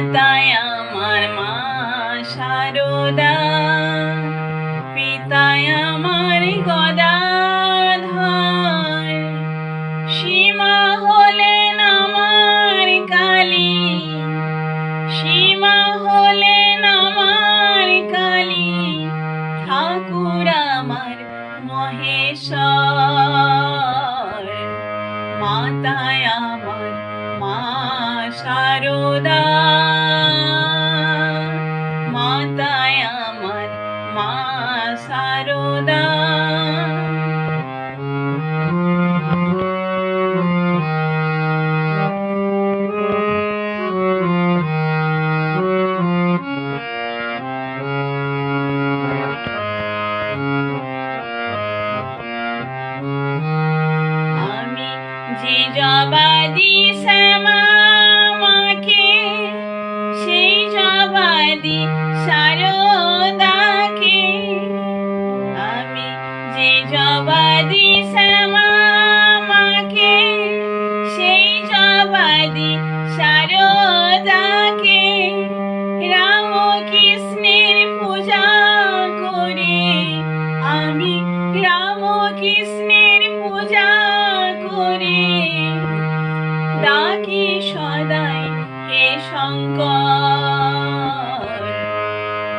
মাতায় আমার মা সারদা, পিতায় আমার গদাধর। সীমা হলেন আমার কালী, সীমা হলেন আমার কালী, ঠাকুর আমার মহেশ্বর। মাতায় আমার মা সারদা জবাদি শ্যামাকে সেই জবাদি শারদাকে আমি যে জবাদি শ্যামাকে সেই জবাদি শারদাকে রাম কৃষ্ণের পূজা করে, আমি রাম কৃষ্ণের পূজা করে। ডাকি সদাই হে শঙ্কর।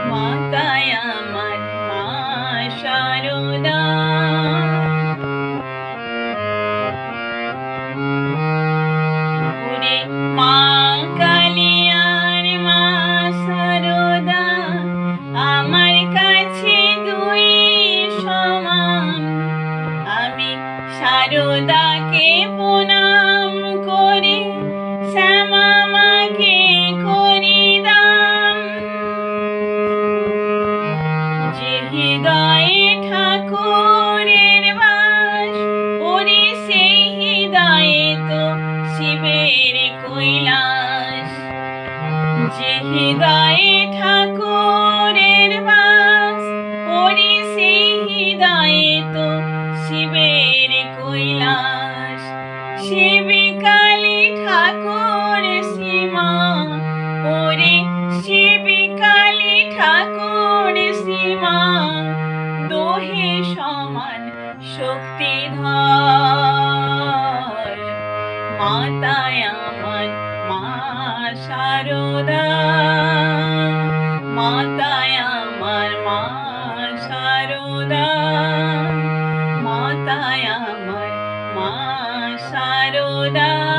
মাতায় আমার মা ওরে মা আমার কাছে দুই আমি শারদাকে হৃদয়ে ঠাকুরের বাস, ওরে সেই হৃদয়ে তো শিবের কৈলাস। যে হৃদয়ে ঠাকুরের বাস, ওরে সেই হৃদয়ে তো শিবের কৈলাস। শিব কালী ঠাকুর সীমা, ওরে শিব কালী ঠাকুর ধর। মাতায় আমার মা সারদা। মাতায় আমার মা সারদা। মাতায় আমার মা সারদা।